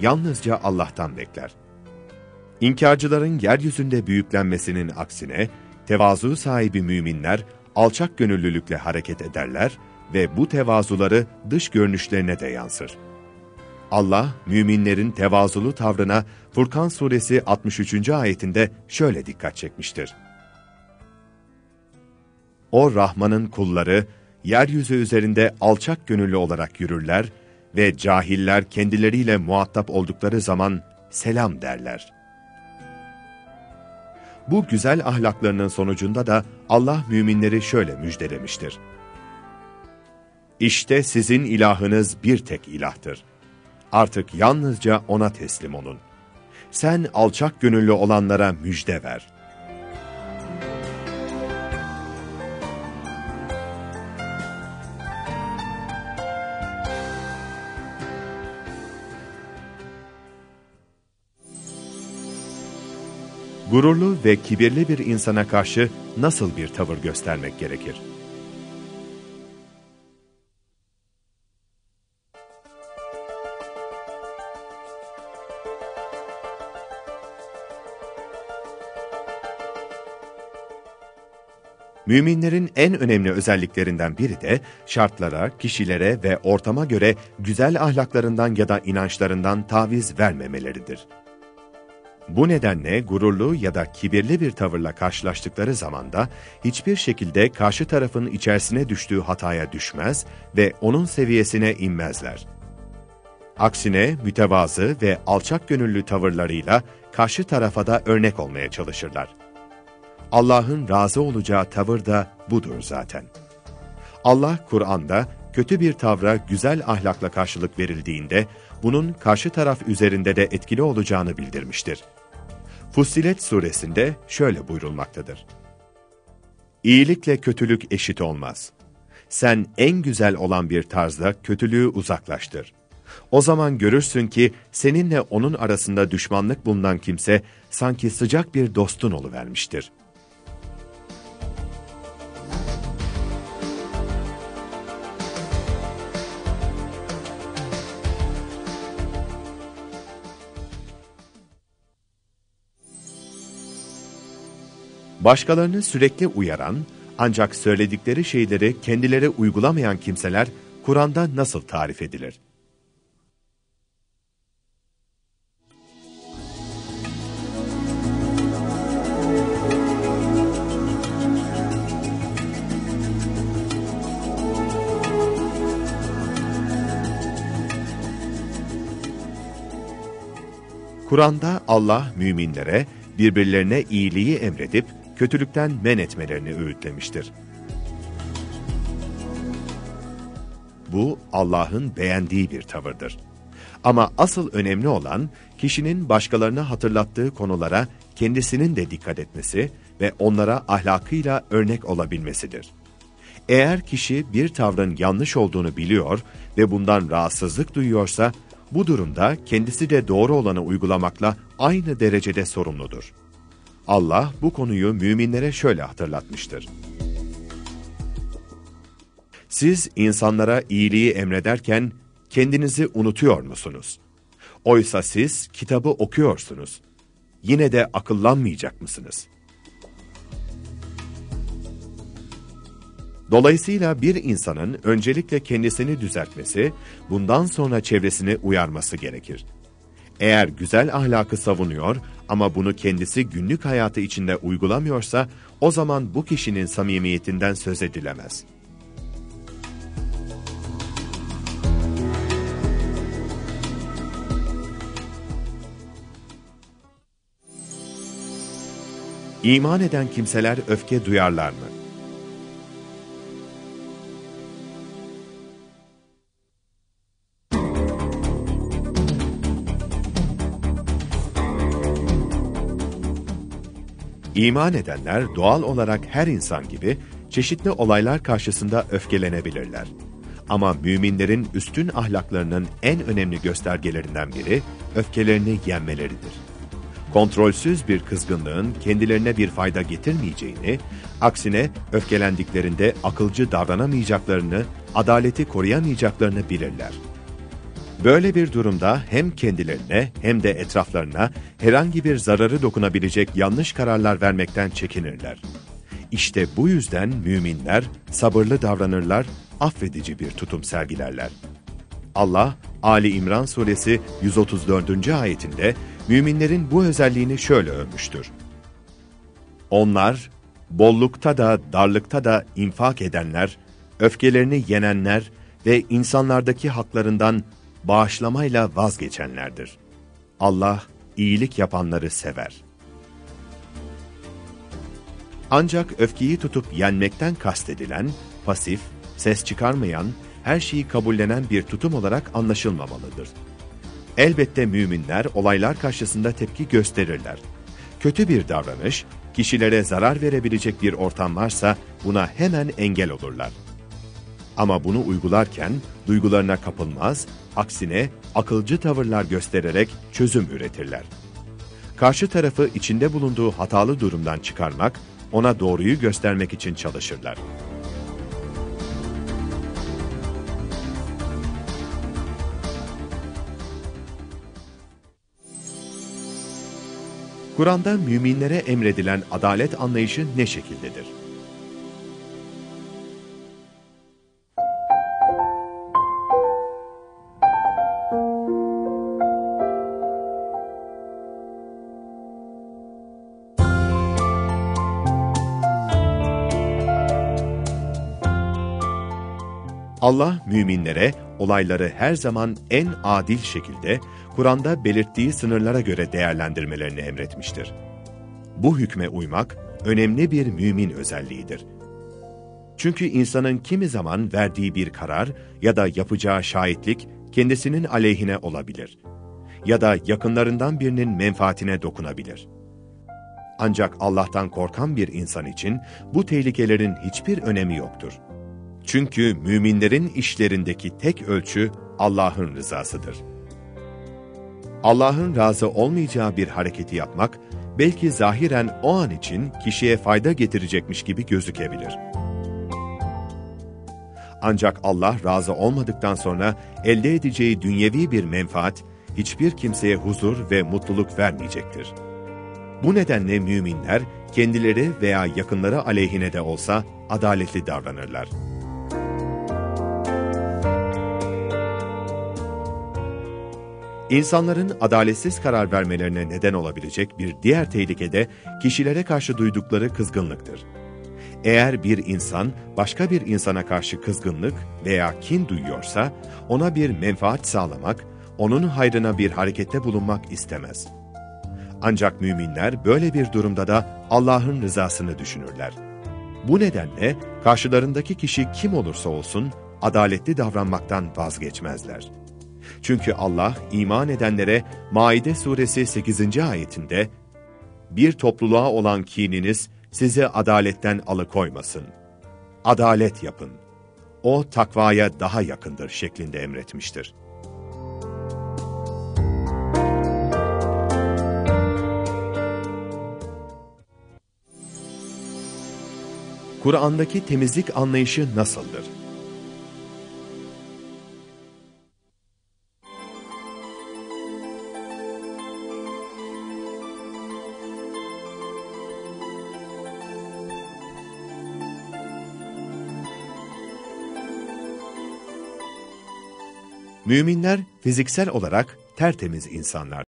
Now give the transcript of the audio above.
yalnızca Allah'tan bekler. İnkarcıların yeryüzünde büyüklenmesinin aksine, tevazu sahibi müminler alçak gönüllülükle hareket ederler ve bu tevazuları dış görünüşlerine de yansır. Allah, müminlerin tevazulu tavrına Furkan suresi 63. ayetinde şöyle dikkat çekmiştir. O Rahman'ın kulları, yeryüzü üzerinde alçak gönüllü olarak yürürler ve cahiller kendileriyle muhatap oldukları zaman selam derler. Bu güzel ahlaklarının sonucunda da Allah müminleri şöyle müjdelemiştir. İşte sizin ilahınız bir tek ilahtır. Artık yalnızca O'na teslim olun. Sen alçak gönüllü olanlara müjde ver.'' Gururlu ve kibirli bir insana karşı nasıl bir tavır göstermek gerekir? Müminlerin en önemli özelliklerinden biri de şartlara, kişilere ve ortama göre güzel ahlaklarından ya da inançlarından taviz vermemeleridir. Bu nedenle gururlu ya da kibirli bir tavırla karşılaştıkları zamanda hiçbir şekilde karşı tarafın içerisine düştüğü hataya düşmez ve onun seviyesine inmezler. Aksine mütevazı ve alçak gönüllü tavırlarıyla karşı tarafa da örnek olmaya çalışırlar. Allah'ın razı olacağı tavır da budur zaten. Allah Kur'an'da kötü bir tavra güzel ahlakla karşılık verildiğinde bunun karşı taraf üzerinde de etkili olacağını bildirmiştir. Fussilet suresinde şöyle buyurulmaktadır. İyilikle kötülük eşit olmaz. Sen en güzel olan bir tarzda kötülüğü uzaklaştır. O zaman görürsün ki seninle onun arasında düşmanlık bulunan kimse sanki sıcak bir dostun oluvermiştir.'' Başkalarını sürekli uyaran, ancak söyledikleri şeyleri kendileri uygulamayan kimseler Kur'an'da nasıl tarif edilir? Kur'an'da Allah müminlere birbirlerine iyiliği emredip kötülükten men etmelerini öğütlemiştir. Bu Allah'ın beğendiği bir tavırdır. Ama asıl önemli olan kişinin başkalarına hatırlattığı konulara kendisinin de dikkat etmesi ve onlara ahlakıyla örnek olabilmesidir. Eğer kişi bir tavrın yanlış olduğunu biliyor ve bundan rahatsızlık duyuyorsa, bu durumda kendisi de doğru olanı uygulamakla aynı derecede sorumludur. Allah bu konuyu müminlere şöyle hatırlatmıştır. Siz insanlara iyiliği emrederken kendinizi unutuyor musunuz? Oysa siz kitabı okuyorsunuz. Yine de akıllanmayacak mısınız? Dolayısıyla bir insanın öncelikle kendisini düzeltmesi, bundan sonra çevresini uyarması gerekir. Eğer güzel ahlakı savunuyor ama bunu kendisi günlük hayatı içinde uygulamıyorsa, o zaman bu kişinin samimiyetinden söz edilemez. İman eden kimseler öfke duyarlar mı? İman edenler doğal olarak her insan gibi çeşitli olaylar karşısında öfkelenebilirler. Ama müminlerin üstün ahlaklarının en önemli göstergelerinden biri öfkelerini yenmeleridir. Kontrolsüz bir kızgınlığın kendilerine bir fayda getirmeyeceğini, aksine öfkelendiklerinde akılcı davranamayacaklarını, adaleti koruyamayacaklarını bilirler. Böyle bir durumda hem kendilerine hem de etraflarına herhangi bir zararı dokunabilecek yanlış kararlar vermekten çekinirler. İşte bu yüzden müminler sabırlı davranırlar, affedici bir tutum sergilerler. Allah, Ali İmran suresi 134. ayetinde müminlerin bu özelliğini şöyle övmüştür. Onlar, bollukta da darlıkta da infak edenler, öfkelerini yenenler ve insanlardaki haklarından bağışlamayla vazgeçenlerdir. Allah iyilik yapanları sever. Ancak öfkeyi tutup yenmekten kastedilen, pasif, ses çıkarmayan, her şeyi kabullenen bir tutum olarak anlaşılmamalıdır. Elbette müminler olaylar karşısında tepki gösterirler. Kötü bir davranış, kişilere zarar verebilecek bir ortam varsa buna hemen engel olurlar. Ama bunu uygularken duygularına kapılmaz, aksine akılcı tavırlar göstererek çözüm üretirler. Karşı tarafı içinde bulunduğu hatalı durumdan çıkarmak, ona doğruyu göstermek için çalışırlar. Kur'an'da müminlere emredilen adalet anlayışı ne şekildedir? Allah müminlere olayları her zaman en adil şekilde Kur'an'da belirttiği sınırlara göre değerlendirmelerini emretmiştir. Bu hükme uymak önemli bir mümin özelliğidir. Çünkü insanın kimi zaman verdiği bir karar ya da yapacağı şahitlik kendisinin aleyhine olabilir ya da yakınlarından birinin menfaatine dokunabilir. Ancak Allah'tan korkan bir insan için bu tehlikelerin hiçbir önemi yoktur. Çünkü müminlerin işlerindeki tek ölçü Allah'ın rızasıdır. Allah'ın razı olmayacağı bir hareketi yapmak, belki zahiren o an için kişiye fayda getirecekmiş gibi gözükebilir. Ancak Allah razı olmadıktan sonra elde edeceği dünyevi bir menfaat, hiçbir kimseye huzur ve mutluluk vermeyecektir. Bu nedenle müminler, kendileri veya yakınları aleyhine de olsa adaletli davranırlar. İnsanların adaletsiz karar vermelerine neden olabilecek bir diğer tehlike de kişilere karşı duydukları kızgınlıktır. Eğer bir insan başka bir insana karşı kızgınlık veya kin duyuyorsa, ona bir menfaat sağlamak, onun hayrına bir harekette bulunmak istemez. Ancak müminler böyle bir durumda da Allah'ın rızasını düşünürler. Bu nedenle karşılarındaki kişi kim olursa olsun adaletli davranmaktan vazgeçmezler. Çünkü Allah iman edenlere Maide suresi 8. ayetinde bir topluluğa olan kininiz sizi adaletten alıkoymasın. Adalet yapın. O takvaya daha yakındır şeklinde emretmiştir. Kur'an'daki temizlik anlayışı nasıldır? Müminler fiziksel olarak tertemiz insanlar.